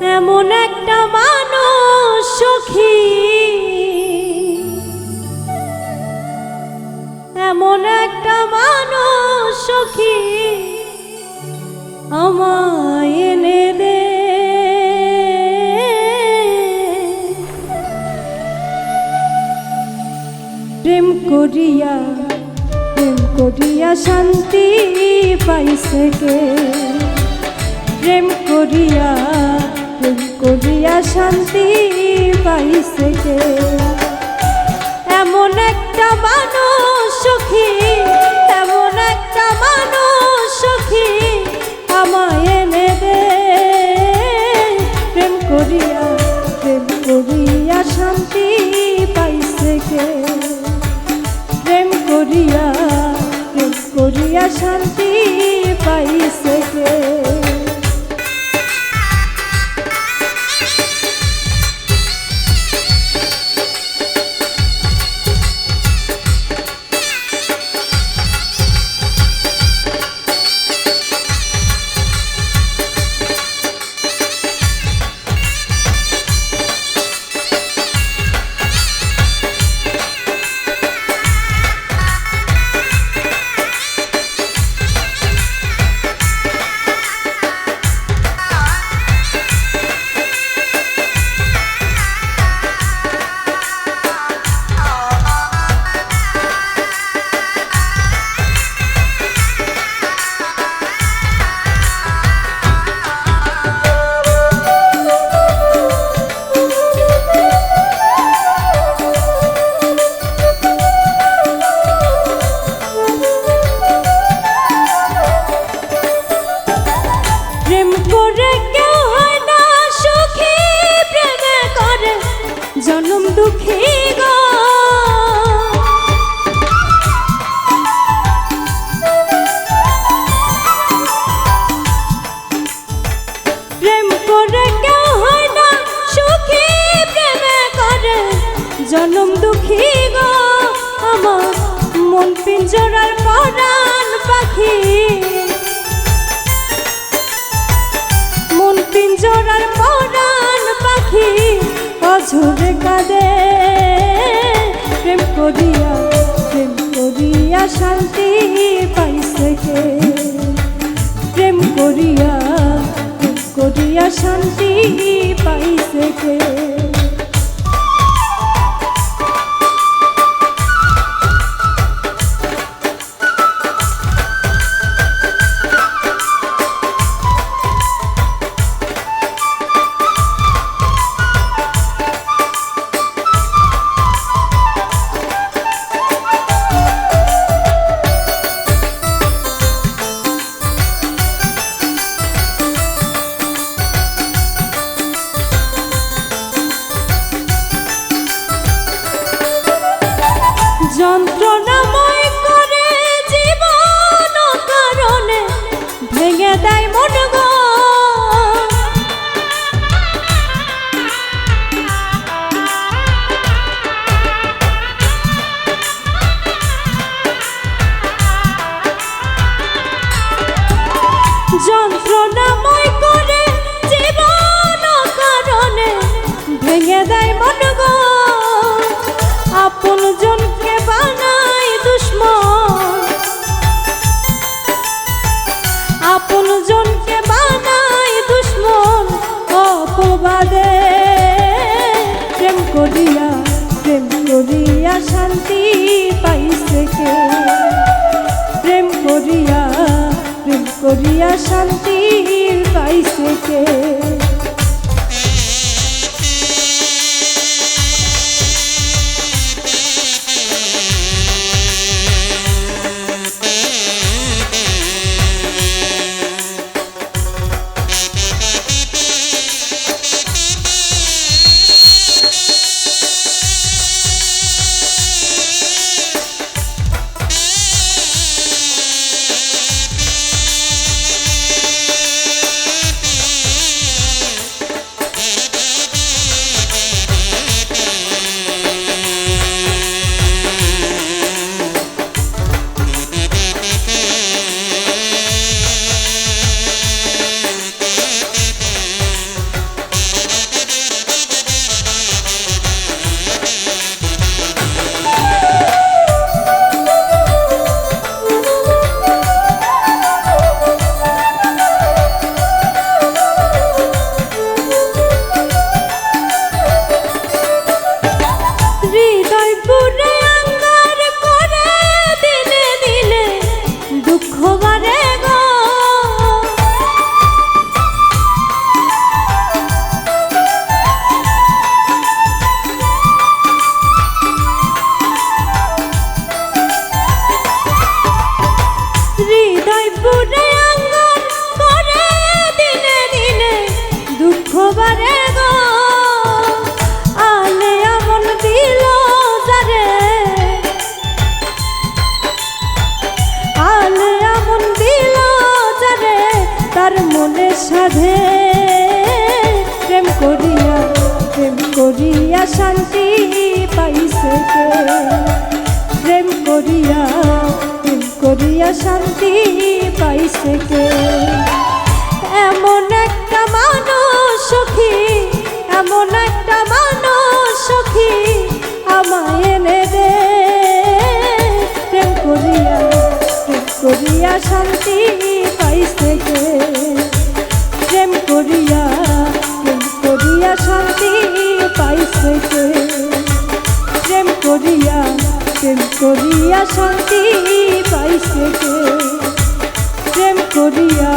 এমন একটা মানুষ সখী। এমন একটা মানুষ সখী আমায় এনে দে। প্রেম করিয়া প্রেম করিয়া শান্তি পাইছে কে? প্রেম করিয়া প্রেম শান্তি পাইছে কে? এমন একটা মানুষ সুখী, এমন একটা মানুষ সুখী আমায় এনে দে। প্রেম করিয়া প্রেম করিয়া শান্তি পাইছে কে? প্রেম করিয়া প্রেম করিয়া শান্তি পাইছে কে? দুঃখী গো, আমার মন পিঞ্জরার পরাণ পাখি। মন পিঞ্জরার পরাণ পাখি, অঝরে কাঁদে। প্রেম করিয়া প্রেম করিয়া শান্তি পাইছে কে? প্রেম করিয়া প্রেম করিয়া শান্তি পাইছে করিয়া শান্তি পাইছে কে? প্রেম করিয়া প্রেম করিয়া শান্তি পাইছে কে? শান্তি পাইছে কে? প্রেম করিয়া প্রেম করিয়া শান্তি পাইছে এমন একটা মানুষ সখী, এমন একটা মানুষ সখী আমায় এনে দে। প্রেম করিয়া প্রেম করিয়া শান্তি পাইছে কে? কে প্রেম করিয়া প্রেম করিয়া শান্তি পাইছে প্রেম করিয়া